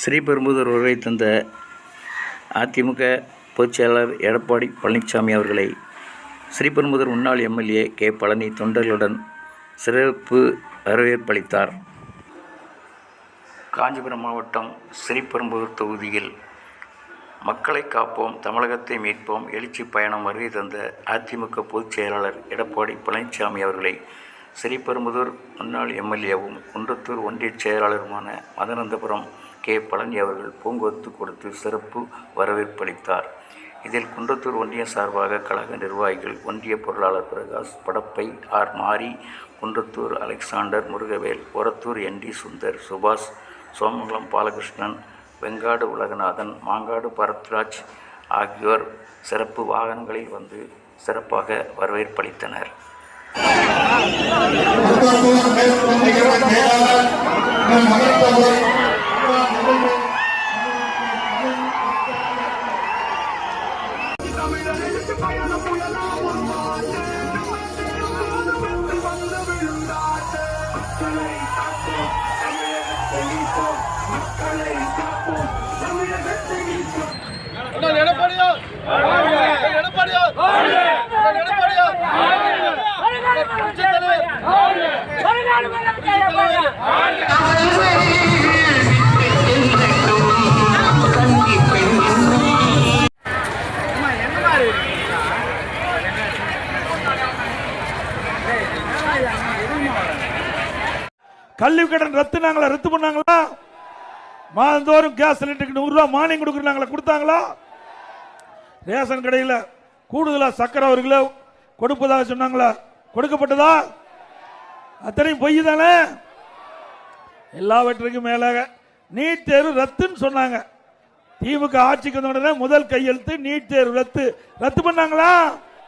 ஸ்ரீபெரும்புதூர் வருகை தந்த அதிமுக பொதுச்செயலாளர் எடப்பாடி பழனிசாமி அவர்களை ஸ்ரீபெரும்புதூர் முன்னாள் எம்எல்ஏ கே பழனி தொண்டர்களுடன் சிறப்பு வரவேற்பளித்தார். காஞ்சிபுரம் மாவட்டம் ஸ்ரீபெரும்புதூர் தொகுதியில் மக்களை காப்போம் தமிழகத்தை மீட்போம் எழுச்சி பயணம் வருகை தந்த அதிமுக பொதுச் செயலாளர் எடப்பாடி பழனிசாமி அவர்களை ஸ்ரீபெரும்புதூர் முன்னாள் எம்எல்ஏவும் குன்றத்தூர் ஒன்றிய செயலாளருமான மதனந்தபுரம் கே. பழனி அவர்கள் பூங்கொத்து கொடுத்து சிறப்பு வரவேற்பளித்தார் இதில் குன்றத்தூர் ஒன்றிய சார்பாக கழக நிர்வாகிகள் ஒன்றிய பொருளாளர் Prakash Padappai R. Mari Kundrathur Alexander Murugavel Orathur N. D. Sundar Subash Somangalam Balakrishnan Vengadu Ulaganathan Mangadu Bharathraj ஆகியோர் சிறப்பு வாகனங்களில் வந்து சிறப்பாக வரவேற்பளித்தனர் புயலாம் ஒரு மாற்று வந்து விழுந்தாட்டு கல்வி கடன் ரத்து நாங்களா? ரத்து பண்ணாங்களா? மாதந்தோறும் கேஸ் சிலிண்டருக்கு நூறு ரூபாய் மானியம் கொடுக்குறாங்களா கொடுத்தாங்களா? ரேஷன் கடையில் கூடுதலாக சக்கரை ஒரு கிலோ கொடுப்பதாக சொன்னாங்களா? கொடுக்கப்பட்டதா? அத்தனையும் பொய் தானே? எல்லாவற்றுக்கும் மேலாக நீட் தேர்வு ரத்துன்னு சொன்னாங்க. திமுக ஆட்சிக்கு வந்த உடனே முதல் கையெழுத்து நீட் தேர்வு ரத்து. ரத்து பண்ணாங்களா?